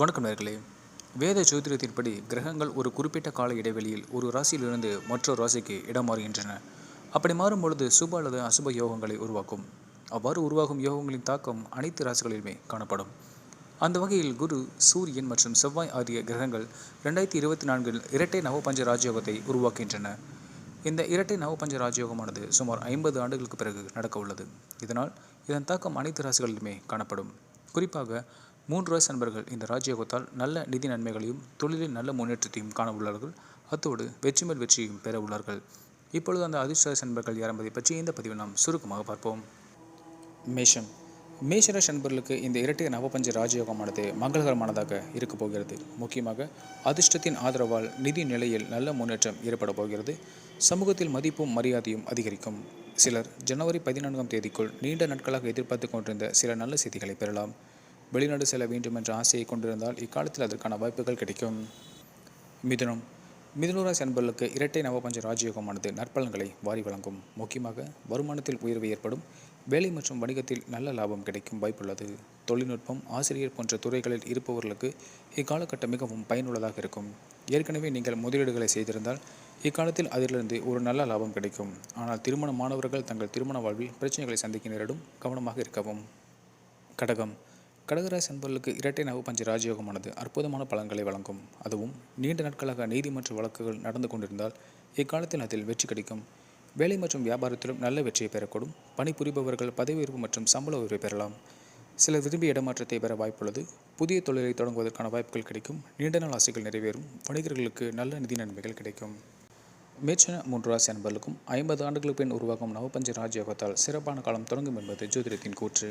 வணக்கம் நேர்களே. வேத ஜோதிடத்தின்படி கிரகங்கள் ஒரு குறிப்பிட்ட கால இடைவெளியில் ஒரு ராசியிலிருந்து மற்றொரு ராசிக்கு இடம் மாறுகின்றன. அப்படி மாறும் பொழுது சுப அல்லது அசுப யோகங்களை உருவாக்கும். அவ்வாறு உருவாகும் யோகங்களின் தாக்கம் அனைத்து ராசிகளிலுமே காணப்படும். அந்த வகையில் குரு சூரியன் மற்றும் செவ்வாய் ஆகிய கிரகங்கள் ரெண்டாயிரத்தி இருபத்தி நான்கில் இரட்டை நவபஞ்ச ராஜயோகத்தை உருவாக்குகின்றன. இந்த இரட்டை நவபஞ்ச ராஜயோகமானது சுமார் ஐம்பது ஆண்டுகளுக்கு பிறகு நடக்க உள்ளது இதனால் இதன் தாக்கம் அனைத்து ராசிகளிலுமே காணப்படும். குறிப்பாக மூன்று வயசு நண்பர்கள் இந்த ராஜயோகத்தால் நல்ல நிதி நன்மைகளையும் தொழிலில் நல்ல முன்னேற்றத்தையும் காண உள்ளார்கள். அத்தோடு வெற்றி மேல் வெற்றியும் பெற உள்ளார்கள். இப்பொழுது அந்த அதிர்ஷ்ட நண்பர்கள் யார் என்பதை பற்றி இந்த பதிவில் நாம் சுருக்கமாக பார்ப்போம். மேஷம். மேஷராசி நண்பர்களுக்கு இந்த இரட்டை நவபஞ்ச ராஜயோகமானது மங்களகரமானதாக இருக்கப் போகிறது. முக்கியமாக அதிர்ஷ்டத்தின் ஆதரவால் நிதி நிலையில் நல்ல முன்னேற்றம் ஏற்பட போகிறது. சமூகத்தில் மதிப்பும் மரியாதையும் அதிகரிக்கும். சிலர் ஜனவரி பதினான்காம் தேதிக்குள் நீண்ட நாட்களாக எதிர்பார்த்து கொண்டிருந்த சில நல்ல செய்திகளை பெறலாம். வெளிநாடு செல்ல வேண்டும் என்ற ஆசையை கொண்டிருந்தால் இக்காலத்தில் அதற்கான வாய்ப்புகள் கிடைக்கும். மிதுனம். மிதுனராசி அன்பர்களுக்கு இரட்டை நவபஞ்ச ராஜயோகமானது நற்பலன்களை வாரி வழங்கும். முக்கியமாக வருமானத்தில் உயர்வு ஏற்படும் வேலை மற்றும் வணிகத்தில் நல்ல லாபம் கிடைக்கும் வாய்ப்புள்ளது. தொழில்நுட்பம் ஆசிரியர் போன்ற துறைகளில் இருப்பவர்களுக்கு இக்காலகட்டம் மிகவும் பயனுள்ளதாக இருக்கும். ஏற்கனவே நீங்கள் முதலீடுகளை செய்திருந்தால் இக்காலத்தில் அதிலிருந்து ஒரு நல்ல லாபம் கிடைக்கும். ஆனால் திருமண மாணவர்கள் தங்கள் திருமண வாழ்வில் பிரச்சனைகளை சந்திக்க நேரிடும் கவனமாக இருக்கவும். கடகம். கடகராசி அன்பர்களுக்கு இரட்டை நவபஞ்ச ராஜயோகமானது அற்புதமான பலன்களை வழங்கும். அதுவும் நீண்ட நாட்களாக நீதிமன்ற வழக்குகள் நடந்து கொண்டிருந்தால் இக்காலத்தில் அதில் வெற்றி கிடைக்கும். வேலை மற்றும் வியாபாரத்திலும் நல்ல வெற்றியை பெறக்கூடும். பணிபுரிபவர்கள் பதவி உயர்வு மற்றும் சம்பள உயர்வை பெறலாம். சில விரும்பிய இடமாற்றத்தை பெற வாய்ப்புள்ளது. புதிய தொழிலை தொடங்குவதற்கான வாய்ப்புகள் கிடைக்கும். நீண்ட நாள் ஆசைகள் நிறைவேறும். வணிகர்களுக்கு நல்ல நிதி நன்மைகள் கிடைக்கும். மேற்சன மூன்று ராசி அன்பர்களுக்கும் ஐம்பது ஆண்டுகளுக்கு பின் உருவாகும் நவபஞ்ச ராஜயோகத்தால் சிறப்பான காலம் தொடங்கும் என்பது ஜோதிடத்தின் கூற்று.